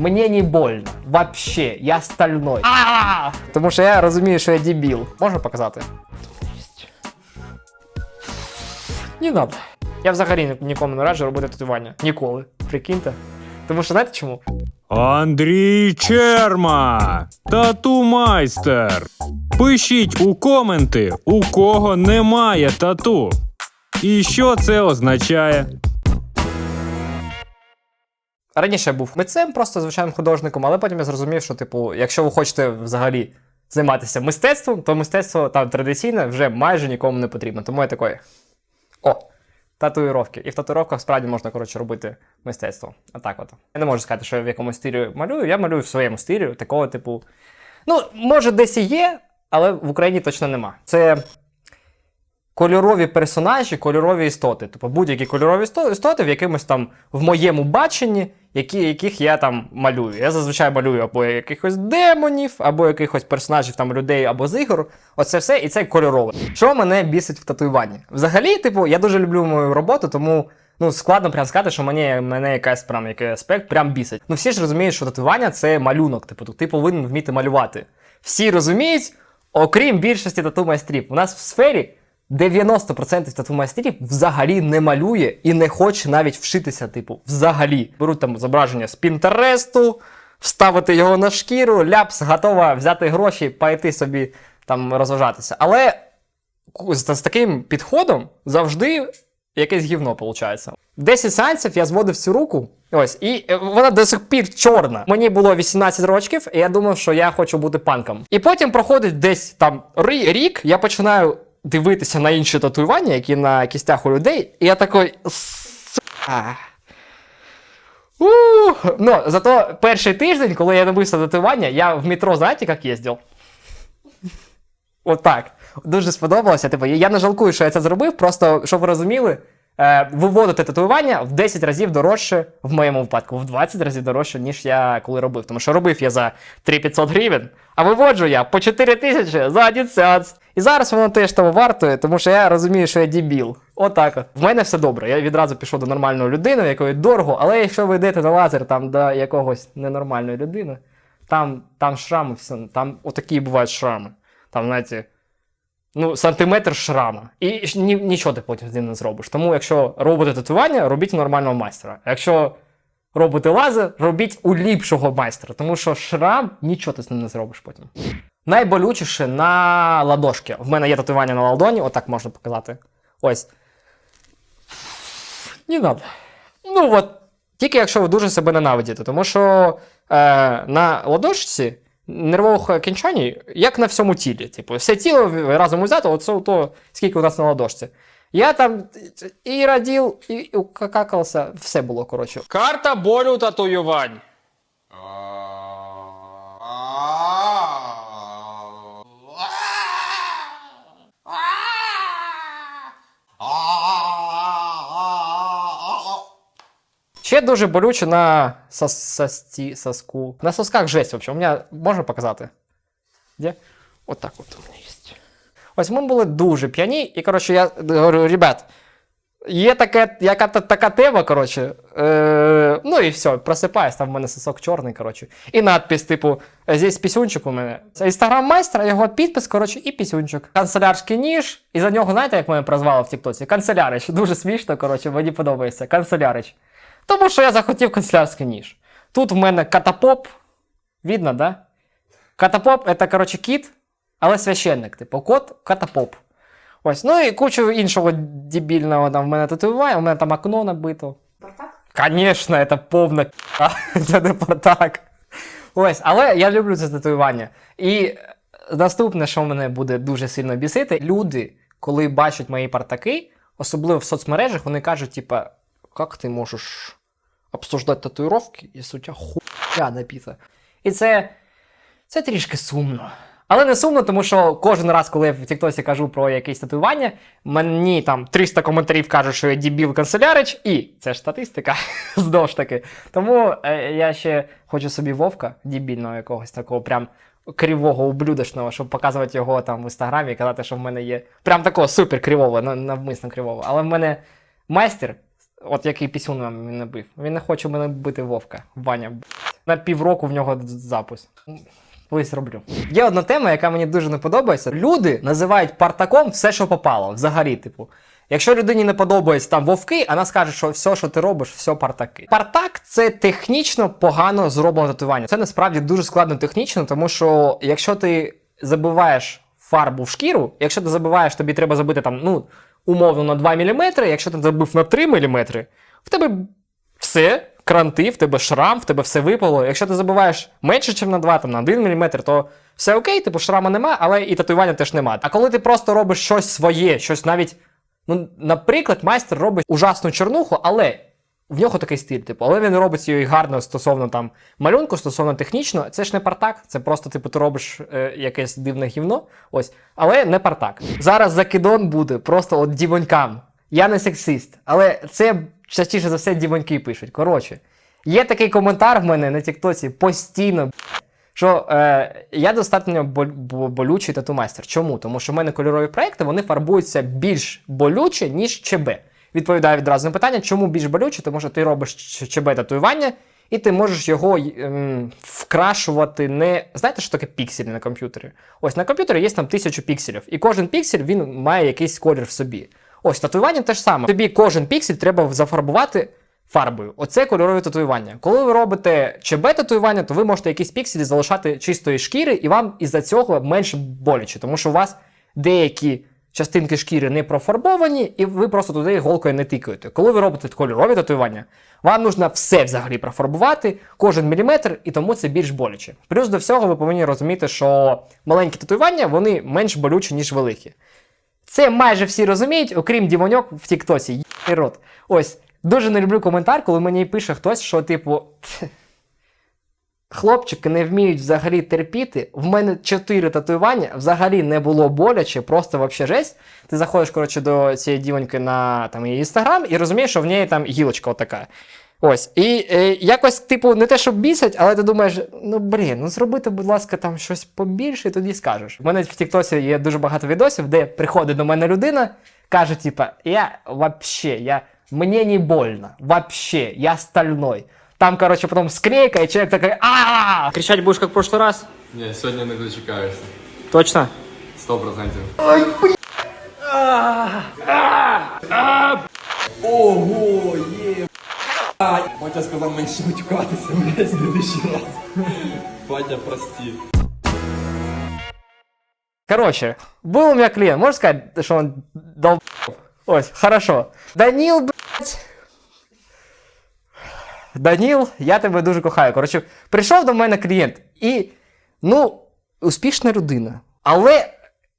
Мені не больно. Вообще, я стальной. А! Тому що я розумію, що я дебіл. Можна показати? Не надо. Я взагалі нікому не раджу робити татуювання. Ніколи. Прикиньте. Тому що знаєте чому? Андрій Черма, тату майстер. Пишіть у коменти, у кого немає тату. І що це означає? Раніше я був митцем, просто звичайним художником, але потім я зрозумів, що, типу, якщо ви хочете взагалі займатися мистецтвом, то мистецтво там традиційне вже майже нікому не потрібно. Тому я такий. О, татуїровки. І в татуїровках справді можна, коротше, робити мистецтво. Отак от. Я не можу сказати, що я в якомусь стилі малюю, я малюю в своєму стилі, такого, типу. Ну, може, десь і є, але в Україні точно нема. Це кольорові персонажі, кольорові істоти. Тобто будь-які кольорові істоти в якимось там в моєму баченні, які, яких я там малюю. Я зазвичай малюю або якихось демонів, або якихось персонажів там людей або з ігор. Оце все, і це кольорове. Що мене бісить в татуюванні? Взагалі, типу, я дуже люблю мою роботу, тому. Ну, складно прям сказати, що мені, мене якась прям який аспект прям бісить. Ну всі ж розуміють, що татуювання це малюнок. Типу, ти повинен вміти малювати. Всі розуміють, окрім більшості тату майстрів. У нас в сфері 90% тату майстрів взагалі не малює і не хоче навіть вшитися, типу, взагалі. Беруть там зображення з Пінтересту, вставити його на шкіру, ляпс, готова взяти гроші, пойти собі там розважатися. Але з, з таким підходом завжди якесь гівно виходить. 10 сеансів я зводив цю руку. Ось, і е, вона до сих пір чорна. Мені було 18 років, і я думав, що я хочу бути панком. І потім проходить десь там рік, я починаю дивитися на інші татуювання, які на кістях у людей, і я такий. Ну, зато перший тиждень, коли я дивився татуювання, я в метро, знаєте, як їздив? Отак. Дуже сподобалося. Типу, я не жалкую, що я це зробив, просто щоб ви розуміли, е, виводити татуювання в 10 разів дорожче, в моєму випадку, в 20 разів дорожче, ніж я коли робив. Тому що робив я за 3500 гривень, а виводжу я по 4 тисячі за один сеанс. І зараз воно теж того вартує, тому що я розумію, що я дебіл. Отак. от. В мене все добре. Я відразу пішов до нормальної людини, якої дорого, але якщо ви йдете на лазер там до якогось ненормальної людини, там, там шрами, все, там отакі бувають шрами. Там, знаєте, ну, сантиметр шрама. І ні, нічого ти потім з ним не зробиш. Тому, якщо робите татуювання, робіть у нормального майстра. Якщо робите лазер, робіть у ліпшого майстра, тому що шрам нічого ти з ним не зробиш потім. Найболючіше на ладошки. В мене є татуювання на ладоні, отак можна показати. Ось. Не надо. Ну от, тільки якщо ви дуже себе ненавидите, тому що е, на ладошці нервових кінчань, як на всьому тілі. Типу, все тіло разом взято, оце то, скільки у нас на ладошці. Я там і радів, і какався, все було, коротше. Карта болю татуювань. Ще дуже болюче на сос, сосці, соску. На сосках жесть, в. У мене можна показати? Де? Отак от у мене є. Ось ми були дуже п'яні, і коротше, я говорю, ребят, є таке, яка така тема, коротше. Е, ну і все, просипаюсь, там в мене сосок чорний, коротше. І надпис, типу, здесь пісюнчик у мене. Це інстаграм майстра, його підпис, коротше, і пісюнчик. Канцелярський ніж. І за нього, знаєте, як мене прозвали в Тіктоці? Канцелярич. Дуже смішно, коротше, мені подобається. Канцелярич. Тому що я захотів канцелярський ніж. Тут в мене катапоп. Видно, да? Катапоп це, коротше, кіт, але священник. Типу, кот катапоп. Ось, ну і кучу іншого дебільного там в мене татуювання, у мене там окно набито. Спартак? Конечно, це повна це не Спартак. Ось, але я люблю це татуювання. І наступне, що мене буде дуже сильно бісити, люди, коли бачать мої партаки, особливо в соцмережах, вони кажуть, типа, як ти можеш обсуждати татуїровки, якщо у тебе хуя напіта. І це, це трішки сумно. Але не сумно, тому що кожен раз, коли я в Тіктосі кажу про якесь татуювання, мені там 300 коментарів кажуть, що я дебіл канцелярич, і це ж статистика, знову ж таки. Тому е, я ще хочу собі вовка дебільного якогось такого прям кривого ублюдочного, щоб показувати його там в інстаграмі і казати, що в мене є прям такого супер кривого, навмисно кривого. Але в мене майстер, от який пісюн він набив, він не хоче мене бити вовка. Ваня. на півроку в нього запис. Колись роблю. Є одна тема, яка мені дуже не подобається. Люди називають партаком все, що попало. Взагалі, типу. Якщо людині не подобається там вовки, вона скаже, що все, що ти робиш, все партаки. Партак це технічно погано зроблене татуювання. Це насправді дуже складно технічно, тому що якщо ти забиваєш фарбу в шкіру, якщо ти забиваєш, тобі треба забити там, ну, умовно на 2 мм, якщо ти забив на 3 мм, в тебе все, кранти, в тебе шрам, в тебе все випало. Якщо ти забуваєш менше, ніж на 2, там на 1 мм, то все окей, типу шрама нема, але і татуювання теж нема. А коли ти просто робиш щось своє, щось навіть. Ну, наприклад, майстер робить ужасну чорнуху, але в нього такий стиль, типу, але він робить її гарно стосовно там малюнку, стосовно технічно. Це ж не партак, це просто, типу, ти робиш е, якесь дивне гівно. Ось, але не партак. Зараз закидон буде просто от дівонькам. Я не сексист, але це частіше за все дівоньки пишуть. Коротше, є такий коментар в мене на Тіктоці постійно. Що е, я достатньо болючий тату-майстер. Чому? Тому що в мене кольорові проекти вони фарбуються більш болюче, ніж ЧБ. Відповідаю відразу на питання, чому більш болюче? Тому що ти робиш ЧБ татуювання, і ти можеш його ем, вкрашувати не. Знаєте, що таке пікселі на комп'ютері? Ось на комп'ютері є там тисячу пікселів, і кожен піксель він має якийсь колір в собі. Ось татуювання те ж саме. Тобі кожен піксель треба зафарбувати фарбою. Оце кольорові татуювання. Коли ви робите ЧБ татуювання, то ви можете якісь пікселі залишати чистої шкіри, і вам із-за цього менше боляче, тому що у вас деякі частинки шкіри не профарбовані, і ви просто туди голкою не тикаєте. Коли ви робите кольорові татуювання, вам нужно все взагалі профарбувати, кожен міліметр, і тому це більш боляче. Плюс до всього ви повинні розуміти, що маленькі татуювання вони менш болючі, ніж великі. Це майже всі розуміють, окрім дівоньок в Тіктосі. Єбаний рот. Ось, дуже не люблю коментар, коли мені пише хтось, що, типу. Хлопчики не вміють взагалі терпіти. В мене чотири татуювання, взагалі не було боляче, просто вообще жесть. Ти заходиш, коротше, до цієї дівоньки на там, її інстаграм і розумієш, що в неї там гілочка отака. Ось. І е, якось, типу, не те, щоб бісять, але ти думаєш, ну блін, ну зробити, будь ласка, там щось побільше, і тоді скажеш. У мене в Тіктосі є дуже багато відосів, де приходить до мене людина, каже, типа, я вообще, я, мені не больно, вообще, я стальной. Там, короче, потом склейка, и человек такой, а Кричать будешь, как в прошлый раз? Ні, сьогодні не дочекаєшся. Точно? Сто процентів. Батя сказав менше матюкатися, блядь, следующий раз. Батя, прости. Короче, был у меня клиент, можно сказать, что он дал Ось, хорошо. Даніл, блядь. Даніл, я тебе дуже кохаю. Коротше, прийшов до мене клієнт і, ну, успішна людина. Але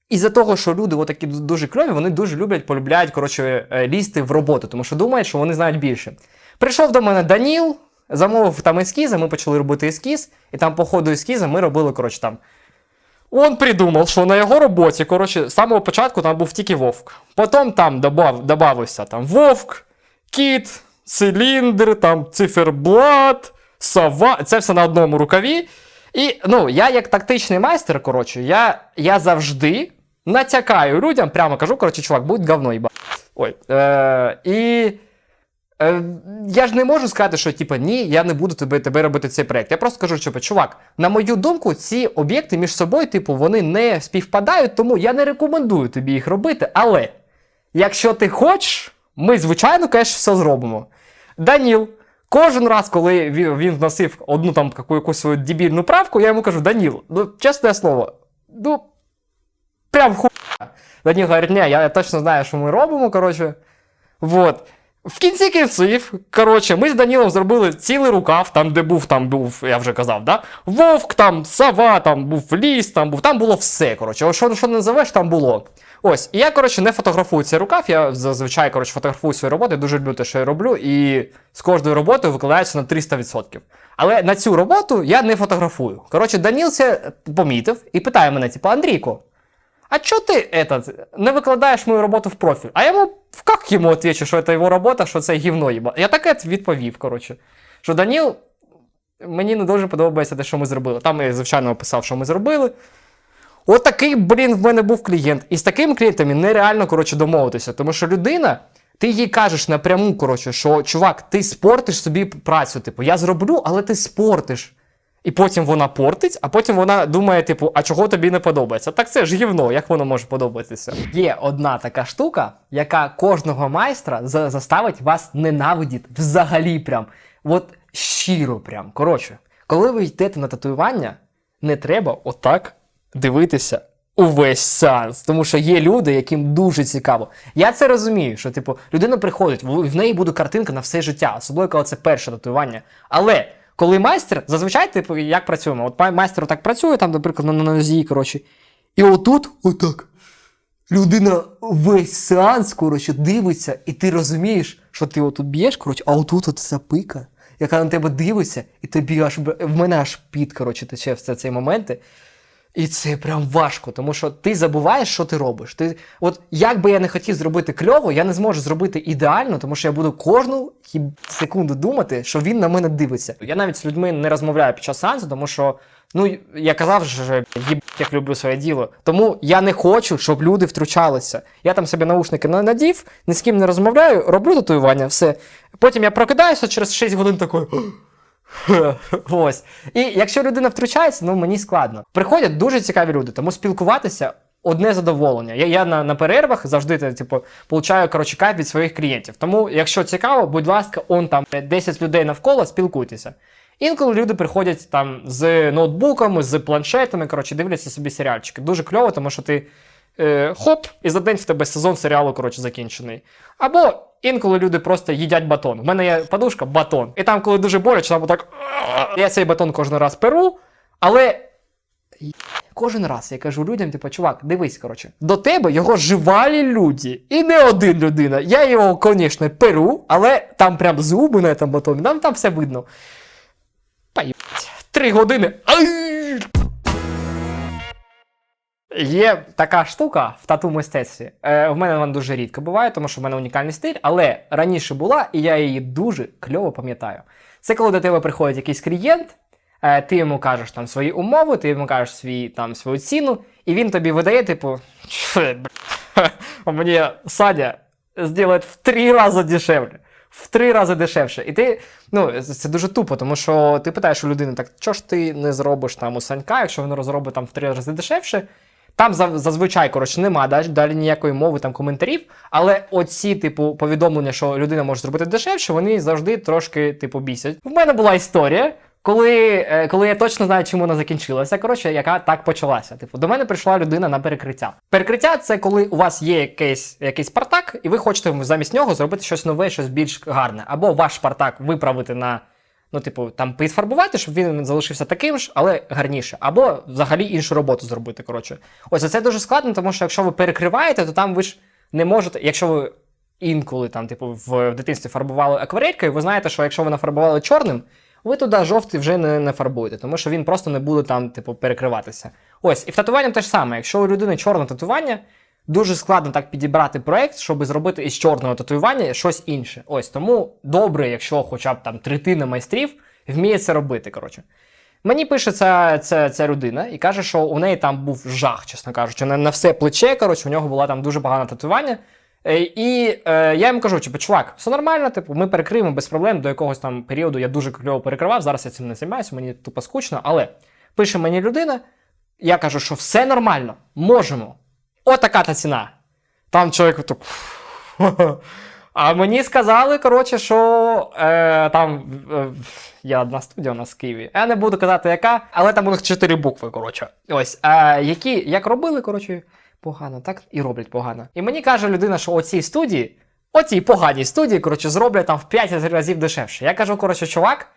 із-за того, що люди отакі дуже кльові, вони дуже люблять, полюбляють, коротше, е, лізти в роботу, тому що думають, що вони знають більше. Прийшов до мене Даніл, замовив там ескізи, ми почали робити ескіз, і там по ходу ескіза ми робили, коротше, там Он придумав, що на його роботі, коротше, з самого початку там був тільки вовк. Потім там добав, добавився там вовк, кіт, циліндр, там циферблат, сова. Це все на одному рукаві. І ну, я як тактичний майстер, коротше, я, я завжди натякаю людям, прямо кажу, коротше, чувак, будь говно їба. Ой. Е, і Е, я ж не можу сказати, що типа ні, я не буду тебе, тебе робити цей проект. Я просто кажу, що чувак, на мою думку, ці об'єкти між собою, типу, вони не співпадають, тому я не рекомендую тобі їх робити. Але якщо ти хочеш, ми, звичайно, конечно, все зробимо. Даніл, кожен раз, коли він, вносив одну там яку- якусь свою дебільну правку, я йому кажу: Даніл, ну чесне слово, ну прям ху. Даніл говорить, ні, я точно знаю, що ми робимо, коротше. Вот. В кінці кінців, коротше, ми з Данілом зробили цілий рукав, там, де був, там був, я вже казав, да? Вовк, там, сова, там був ліс, там був, там було все. Коротше, що, що не називеш, там було. Ось, і я, коротше, не фотографую цей рукав, я зазвичай коротше, фотографую свої роботи, дуже люблю те, що я роблю, і з кожною роботою викладається на 300%. Але на цю роботу я не фотографую. Коротше, Даніл це помітив і питає мене, типу, Андрійко, а чё ты этот, не викладаєш мою роботу в профіль? А я йому, як йому отвечу, що це його робота, що це гівно їба? Я таке відповів, коротше. Що Даніл, мені не дуже подобається те, що ми зробили. Там я, звичайно, описав, що ми зробили. От такий, блін, в мене був клієнт. І з таким клієнтом нереально, коротше, домовитися. Тому що людина, ти їй кажеш напряму, коротше, що чувак, ти спортиш собі працю. Типу, я зроблю, але ти спортиш. І потім вона портить, а потім вона думає, типу, а чого тобі не подобається? Так це ж гівно, як воно може подобатися? Є одна така штука, яка кожного майстра за- заставить вас ненавидіти взагалі прям. От щиро прям. Коротше, коли ви йдете на татуювання, не треба отак дивитися увесь сеанс. Тому що є люди, яким дуже цікаво. Я це розумію, що типу людина приходить, в неї буде картинка на все життя, особливо коли це перше татуювання. Але коли майстер, зазвичай, типу, як працюємо? От майстер так працює, там, наприклад, на, нозі, коротше, і отут, отак. Людина весь сеанс, коротше, дивиться, і ти розумієш, що ти отут б'єш, коротше, а отут от ця пика, яка на тебе дивиться, і тобі аж в мене аж під, коротше, тече в це- цей моменти. І це прям важко, тому що ти забуваєш, що ти робиш. Ти, от як би я не хотів зробити кльово, я не зможу зробити ідеально, тому що я буду кожну секунду думати, що він на мене дивиться. Я навіть з людьми не розмовляю під час сеансу, тому що, ну я казав, що їб, як люблю своє діло. Тому я не хочу, щоб люди втручалися. Я там собі наушники на- надів, ні з ким не розмовляю, роблю татуювання, все. Потім я прокидаюся через 6 годин такий. Ось. І якщо людина втручається, ну мені складно. Приходять дуже цікаві люди, тому спілкуватися одне задоволення. Я, я на, на перервах завжди типу, получаю коротше, кайф від своїх клієнтів. Тому, якщо цікаво, будь ласка, он там 10 людей навколо, спілкуйтеся. Інколи люди приходять там з ноутбуками, з планшетами, коротше, дивляться собі серіальчики. Дуже кльово, тому що ти е, хоп, і за день в тебе сезон серіалу коротше, закінчений. Або інколи люди просто їдять батон. У мене є подушка батон. І там, коли дуже боляче, там так. Я цей батон кожен раз перу, але. Кожен раз я кажу людям, типу, чувак, дивись, коротше, до тебе його живалі люди. І не один людина. Я його, звісно, перу, але там прям зуби на цьому батоні, там, там все видно. Поїбать. Три години. Ай! Є така штука в тату мистецтві. Е, в мене вона дуже рідко буває, тому що в мене унікальний стиль, але раніше була, і я її дуже кльово пам'ятаю. Це коли до тебе приходить якийсь клієнт, е, ти йому кажеш там свої умови, ти йому кажеш свій, там, свою ціну, і він тобі видає, типу, мені Садя зробить в три рази дешевле. В три рази дешевше. І ти, ну, це дуже тупо, тому що ти питаєш у людини, так що ж ти не зробиш там у Санька, якщо він розробить там в три рази дешевше. Там зазвичай, коротше, нема далі, далі ніякої мови, там коментарів. Але оці, типу, повідомлення, що людина може зробити дешевше, вони завжди трошки, типу, бісять. В мене була історія, коли, е, коли я точно знаю, чим вона закінчилася, коротше, яка так почалася. Типу, до мене прийшла людина на перекриття. Перекриття це коли у вас є якийсь, якийсь партак, і ви хочете замість нього зробити щось нове, щось більш гарне. Або ваш партак виправити на. Ну, типу, там підфарбувати, щоб він залишився таким ж, але гарніше. Або взагалі іншу роботу зробити. Коротше, ось це дуже складно, тому що якщо ви перекриваєте, то там ви ж не можете. Якщо ви інколи там, типу, в, дитинстві фарбували акварелькою, ви знаєте, що якщо ви нафарбували чорним, ви туди жовтий вже не, не фарбуєте, тому що він просто не буде там, типу, перекриватися. Ось, і в татуванні те ж саме. Якщо у людини чорне татуювання, дуже складно так підібрати проект, щоб зробити із чорного татуювання щось інше. Ось тому добре, якщо хоча б там третина майстрів вміє це робити. Коротше. Мені пише ця, ця, ця людина і каже, що у неї там був жах, чесно кажучи, на, на все плече. Коротше, у нього була там дуже погана татуювання. Е, І е, я йому кажу, типу, чувак, все нормально, типу, ми перекриємо без проблем. До якогось там періоду я дуже кльово перекривав. Зараз я цим не займаюся, мені тупо скучно. Але пише мені людина, я кажу, що все нормально, можемо. Отака та ціна. Там чоловік тут. А мені сказали, коротше, що е, там е, є одна студія у нас в Києві. Я не буду казати, яка, але там у них чотири букви, коротше. Ось. Е, які як робили, коротше, погано, так і роблять погано. І мені каже людина, що оцій студії, оцій поганій студії, коротше, зроблять там в 5 разів дешевше. Я кажу, коротше, чувак.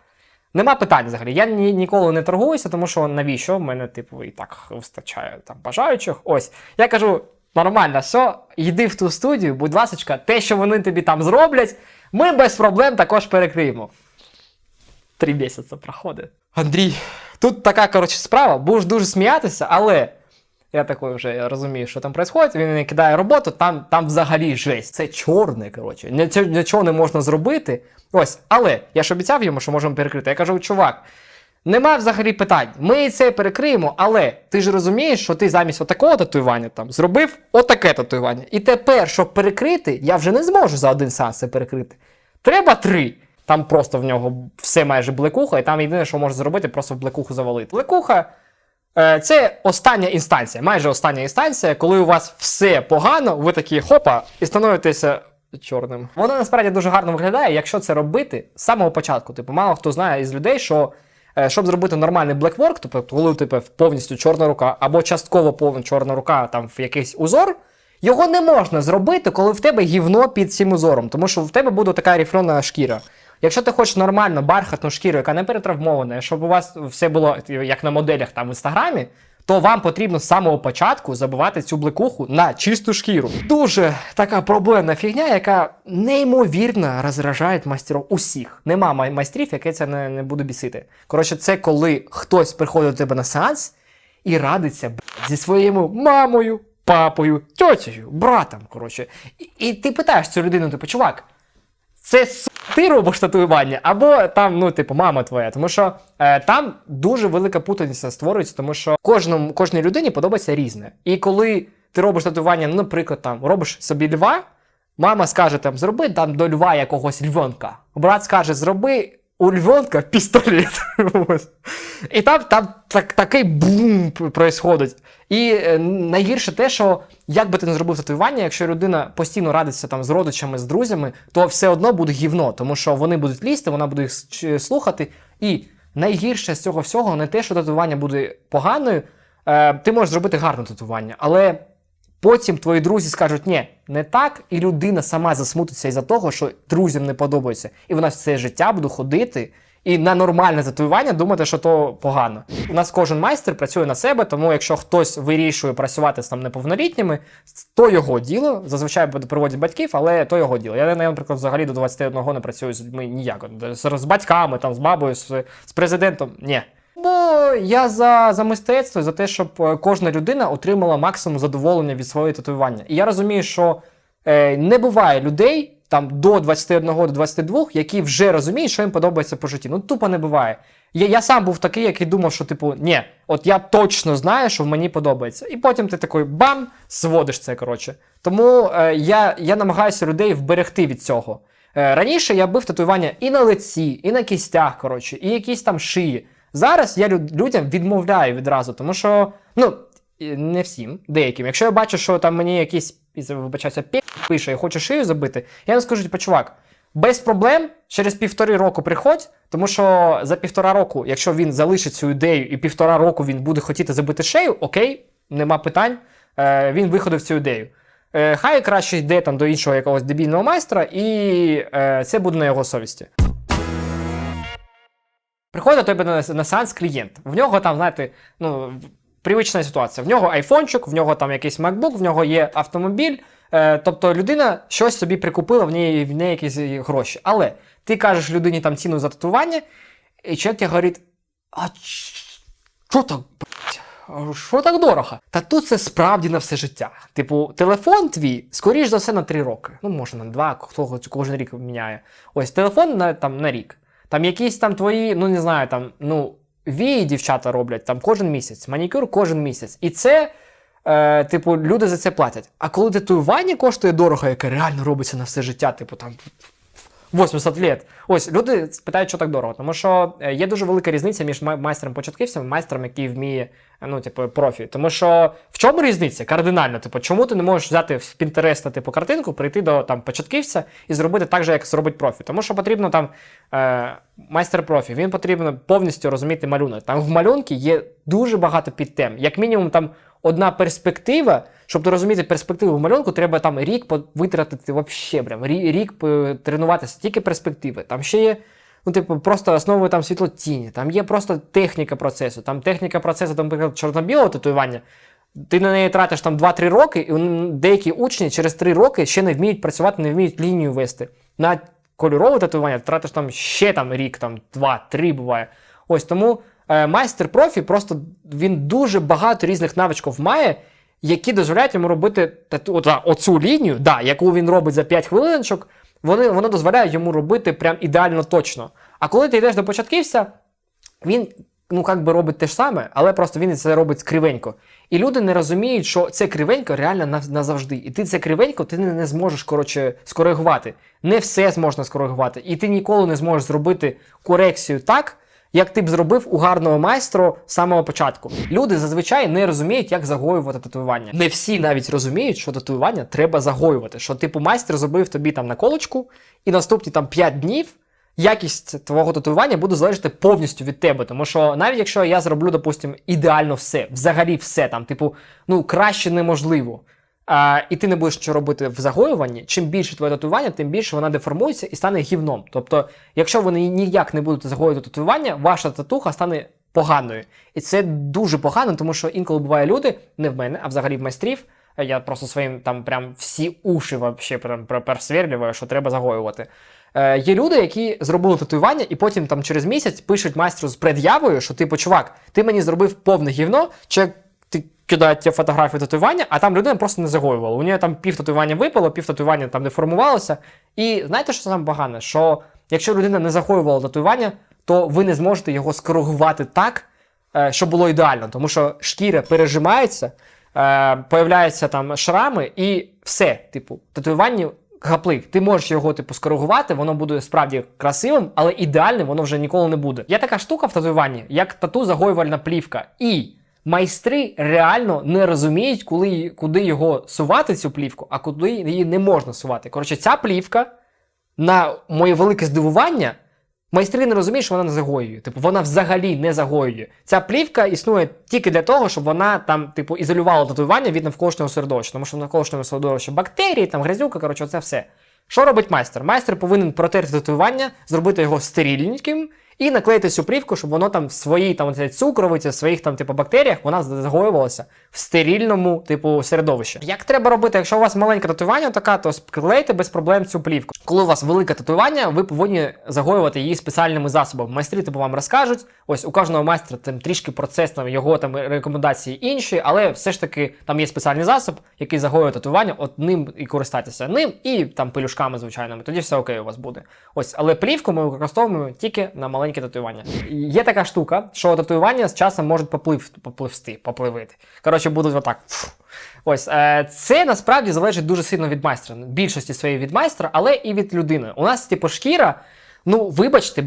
Нема питань взагалі. Я ні, ніколи не торгуюся, тому що навіщо? В мене, типу, і так вистачає там бажаючих. Ось. Я кажу, нормально, все, йди в ту студію, будь ласка, те, що вони тобі там зроблять, ми без проблем також перекриємо. Три місяці проходить. Андрій, тут така, коротше, справа, будеш дуже сміятися, але. Я такий вже розумію, що там відбувається. Він мені кидає роботу, там, там взагалі жесть. Це чорне, коротше. Нічого, не можна зробити. Ось, але я ж обіцяв йому, що можемо перекрити. Я кажу, чувак, Нема взагалі питань. Ми це перекриємо, але ти ж розумієш, що ти замість отакого татуювання там зробив отаке татуювання. І тепер, щоб перекрити, я вже не зможу за один сеанс це перекрити. Треба три. Там просто в нього все майже блекуха, і там єдине, що може зробити, просто в блекуху завалити. Блекуха це остання інстанція, майже остання інстанція, коли у вас все погано, ви такі хопа, і становитеся чорним. Воно насправді дуже гарно виглядає, якщо це робити з самого початку. Типу, мало хто знає із людей, що е, щоб зробити нормальний блекворк, тобто коли у тебе повністю чорна рука або частково повна чорна рука там в якийсь узор. Його не можна зробити, коли в тебе гівно під цим узором, тому що в тебе буде така рифльона шкіра. Якщо ти хочеш нормально бархатну шкіру, яка не перетравмована, щоб у вас все було як на моделях там в інстаграмі, то вам потрібно з самого початку забивати цю блекуху на чисту шкіру. Дуже така проблемна фігня, яка неймовірно розражає майстерів усіх. Нема майстрів, яке це не, не буде бісити. Коротше, це коли хтось приходить до тебе на сеанс і радиться зі своєю мамою, папою, тьотєю, братом. Коротше. І, і ти питаєш цю людину, типу, чувак, це ти робиш татуювання, або там, ну, типу, мама твоя. Тому що е, там дуже велика путаниця створюється, тому що кожному, кожній людині подобається різне. І коли ти робиш татуювання, ну, наприклад, там робиш собі льва, мама скаже там, зроби там до льва якогось львонка. Брат скаже, зроби у львонка пістолет. І там, там так, такий бум происходить. І е, найгірше те, що як би ти не зробив татуювання, якщо людина постійно радиться там з родичами, з друзями, то все одно буде гівно, тому що вони будуть лізти, вона буде їх слухати. І найгірше з цього всього не те, що татуювання буде поганою. Е, ти можеш зробити гарне татуювання, але потім твої друзі скажуть, ні, не так, і людина сама засмутиться із-за того, що друзям не подобається. І вона все життя буде ходити і на нормальне татуювання думати, що то погано. У нас кожен майстер працює на себе, тому якщо хтось вирішує працювати з там неповнолітніми, то його діло. Зазвичай приводять батьків, але то його діло. Я, наприклад, взагалі до 21 не працюю з людьми ніяк. З, з батьками, там, з бабою, з, з президентом. Ні. Бо я за, за мистецтво, за те, щоб е, кожна людина отримала максимум задоволення від свого татуювання. І я розумію, що е, не буває людей там до 21 до 22, які вже розуміють, що їм подобається по житті. Ну тупо не буває. Я, я сам був такий, який думав, що типу, ні, от я точно знаю, що мені подобається. І потім ти такий бам, сводиш це. коротше. Тому е, я, я намагаюся людей вберегти від цього. Е, раніше я бив татуювання і на лиці, і на кістях, коротше, і якісь там шиї. Зараз я люд- людям відмовляю відразу, тому що, ну, не всім, деяким. Якщо я бачу, що там мені якийсь, із- вибачаюся, пі пише і хоче шию забити, я їм скажу, типу, чувак, без проблем, через півтори року приходь, тому що за півтора року, якщо він залишить цю ідею і півтора року він буде хотіти забити шею, окей, нема питань, е, він виходив цю ідею. Е, хай краще йде там до іншого якогось дебільного майстра, і е, це буде на його совісті. Приходить до тебе на, на сеанс клієнт. В нього там, знаєте, ну, привична ситуація. В нього айфончик, в нього там якийсь MacBook, в нього є автомобіль. Е, тобто людина щось собі прикупила, в неї, в неї якісь гроші. Але ти кажеш людині там ціну за татуювання, і чоловік тебе говорить: а що так, Що так дорого? Та тут це справді на все життя. Типу, телефон твій, скоріш за все, на 3 роки. Ну, може, на 2, хто кожен рік міняє. Ось телефон на, там, на рік. Там якісь там твої, ну не знаю, там, ну, вії дівчата роблять там кожен місяць, манікюр кожен місяць. І це, е, типу, люди за це платять. А коли татуювання коштує дорого, яке реально робиться на все життя, типу там 80 лет. Ось люди питають, що так дорого. Тому що е, є дуже велика різниця між май- майстром початківцем і майстром, який вміє, ну, типу, профі. Тому що в чому різниця? Кардинально. Типу, чому ти не можеш взяти в Пінтереста, типу, картинку, прийти до там початківця і зробити так же, як зробить профі. Тому що потрібно там е, майстер профі, він потрібно повністю розуміти малюнок. Там в малюнку є дуже багато підтем. Як мінімум, там одна перспектива. Щоб розуміти перспективу в малюнку, треба там рік витратити вообще, прям рік е, тренуватися тільки перспективи. Там ще є, ну, типу, просто основою там світлотіні, там є просто техніка процесу. Там техніка процесу, там, наприклад, чорно-білого татуювання. Ти на неї тратиш там 2-3 роки, і деякі учні через 3 роки ще не вміють працювати, не вміють лінію вести. На кольорове татуювання ти тратиш там ще там рік, там 2-3 буває. Ось тому майстер профі просто він дуже багато різних навичків має, які дозволяють йому робити оцю лінію, да, яку він робить за 5 хвилиночок, вони, воно дозволяє йому робити прям ідеально точно. А коли ти йдеш до початківця, він ну як би робить те ж саме, але просто він це робить кривенько. І люди не розуміють, що це кривенько реально назавжди. І ти це кривенько ти не зможеш коротше скоригувати. Не все зможна скоригувати. І ти ніколи не зможеш зробити корекцію так, як ти б зробив у гарного майстра з самого початку. Люди зазвичай не розуміють, як загоювати татуювання. Не всі навіть розуміють, що татуювання треба загоювати. Що, типу, майстер зробив тобі там наколочку, і наступні там 5 днів якість твого татуювання буде залежати повністю від тебе. Тому що навіть якщо я зроблю, допустимо, ідеально все, взагалі все там, типу, ну краще неможливо. А, і ти не будеш що робити в загоюванні, чим більше твоє татуювання, тим більше вона деформується і стане гівном. Тобто, якщо ви ніяк не будете загоювати татуювання, ваша татуха стане поганою. І це дуже погано, тому що інколи буває люди, не в мене, а взагалі в майстрів. Я просто своїм там прям всі уші вообще прям просверлюваю, що треба загоювати. Е, є люди, які зробили татуювання, і потім там через місяць пишуть майстру з пред'явою, що типу, чувак, ти мені зробив повне гівно, чи кидають тебе фотографію татуювання, а там людина просто не загоювала. У неї там пів татуювання випало, пів татуювання там деформувалося. І знаєте, що саме погане? Що якщо людина не загоювала татуювання, то ви не зможете його скоригувати так, е, щоб було ідеально, тому що шкіра пережимається, е, появляються там шрами, і все, типу, татуювання гаплик. Ти можеш його типу скоригувати, воно буде справді красивим, але ідеальним воно вже ніколи не буде. Є така штука в татуюванні, як тату загоювальна плівка. І майстри реально не розуміють, коли, куди його сувати, цю плівку, а куди її не можна сувати. Коротше, ця плівка, на моє велике здивування, майстри не розуміють, що вона не загоює. Типу, вона взагалі не загоює. Ця плівка існує тільки для того, щоб вона там, типу, ізолювала татуювання від навколишнього середовища. Тому що в навколишньому середовищі бактерії, там грязюка, коротше, це все. Що робить майстер? Майстер повинен протерти татуювання, зробити його стерильненьким і наклеїти цю плівку, щоб воно там в своїй там цукровиці, в своїх там типу бактеріях, вона загоювалася в стерильному типу середовищі. Як треба робити, якщо у вас маленьке татуювання, така, то склейте без проблем цю плівку. Коли у вас велике татуювання, ви повинні загоювати її спеціальними засобами. Майстри типу вам розкажуть. Ось у кожного майстра там трішки процес, там його там рекомендації інші, але все ж таки там є спеціальний засоб, який загоює татуювання, от ним і користайтеся ним, і там пелюшками звичайними. Тоді все окей у вас буде. Ось, але плівку ми використовуємо тільки на маленькі татуювання. Є така штука, що татуювання з часом можуть поплив, попливсти, попливити. Коротше, будуть отак. Ось е, це насправді залежить дуже сильно від майстра. Більшості своєї від майстра, але і від людини. У нас, типу, шкіра. Ну, вибачте,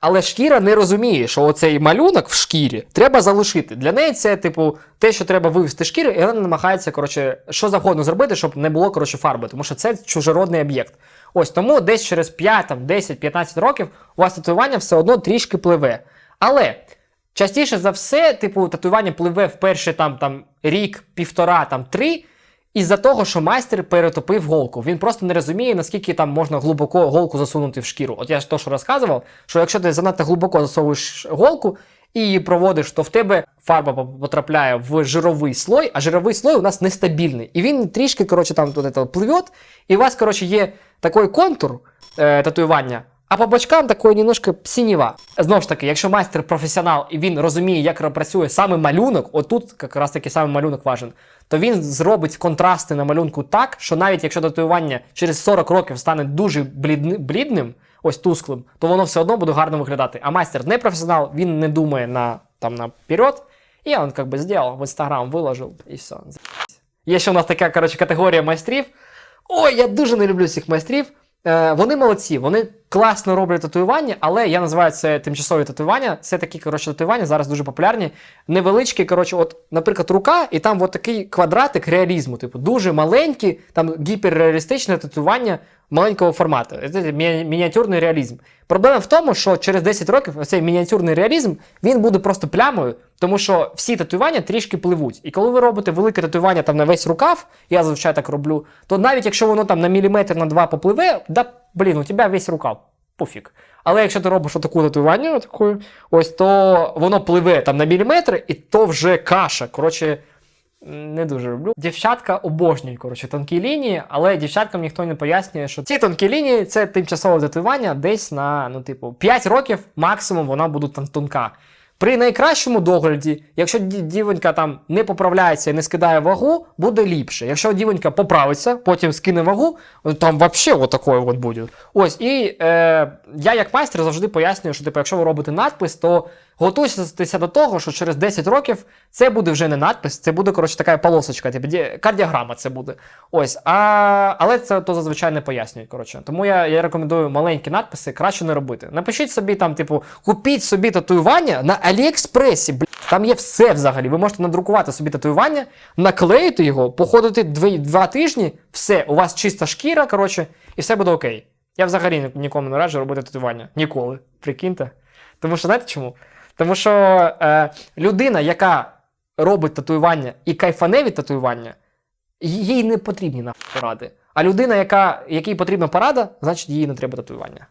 але шкіра не розуміє, що оцей малюнок в шкірі треба залишити. Для неї це, типу, те, що треба вивести з шкіри, і вона намагається, коротше, що завгодно зробити, щоб не було коротше, фарби, тому що це чужородний об'єкт. Ось тому десь через 5, там, 10, 15 років у вас татуювання все одно трішки пливе. Але частіше за все, типу, татуювання пливе в перший там, там, рік, півтора, там, три. Із-за того, що майстер перетопив голку. Він просто не розуміє, наскільки там можна глибоко голку засунути в шкіру. От я ж то, що розказував, що якщо ти занадто глибоко засовуєш голку і її проводиш, то в тебе фарба потрапляє в жировий слой, а жировий слой у нас нестабільний. І він трішки, коротше, там туди пливе, і у вас, коротше, є такий контур е, татуювання. А по бочкам такої немножко синєва. Знову ж таки, якщо майстер професіонал і він розуміє, як працює саме малюнок, отут якраз таки саме малюнок важен, то він зробить контрасти на малюнку так, що навіть якщо татуювання через 40 років стане дуже блідним, ось тусклим, то воно все одно буде гарно виглядати. А майстер не професіонал, він не думає на там наперед, і він как бы сделал, в інстаграм виложив, і все. Є ще у нас така коротше, категорія майстрів. Ой, я дуже не люблю цих майстрів. Е, вони молодці, вони класно роблять татуювання, але я називаю це тимчасові татуювання. Це такі коротше татуювання, зараз дуже популярні. Невеличкі, коротше, от, наприклад, рука, і там от такий квадратик реалізму, типу, дуже маленький, там гіперреалістичне татуювання маленького формату. Це мі- мініатюрний реалізм. Проблема в тому, що через 10 років цей мініатюрний реалізм він буде просто плямою, тому що всі татуювання трішки пливуть. І коли ви робите велике татуювання там на весь рукав, я зазвичай так роблю, то навіть якщо воно там на міліметр на два попливе, да блін, у тебе весь рукав. Пофіг. Але якщо ти робиш отаку татуювання, отаку, ось то воно пливе там на міліметри, і то вже каша. Коротше, не дуже люблю. Дівчатка обожнюють коротше, тонкі лінії, але дівчаткам ніхто не пояснює, що ці тонкі лінії це тимчасове татуювання десь на ну, типу, 5 років максимум вона буде там тонка. При найкращому догляді, якщо дівонька там не поправляється і не скидає вагу, буде ліпше. Якщо дівонька поправиться, потім скине вагу, там взагалі отакою от буде. Ось, і е, я як майстер завжди пояснюю, що типу, якщо ви робите надпис, то готуйтеся до того, що через 10 років це буде вже не надпис, це буде, коротше, така полосочка, типу, кардіограма це буде. Ось, а, але це то зазвичай не пояснюють. Коротше. Тому я, я рекомендую маленькі надписи краще не робити. Напишіть собі там, типу, купіть собі татуювання на Аліекспресі. Блін, там є все взагалі. Ви можете надрукувати собі татуювання, наклеїти його, походити дві, два тижні, все, у вас чиста шкіра, коротше, і все буде окей. Я взагалі нікому не раджу робити татуювання. Ніколи. Прикиньте. Тому що знаєте чому? Тому що е, людина, яка робить татуювання і кайфане від татуювання, їй не потрібні нахуй поради. А людина, яка, якій потрібна порада, значить їй не треба татуювання.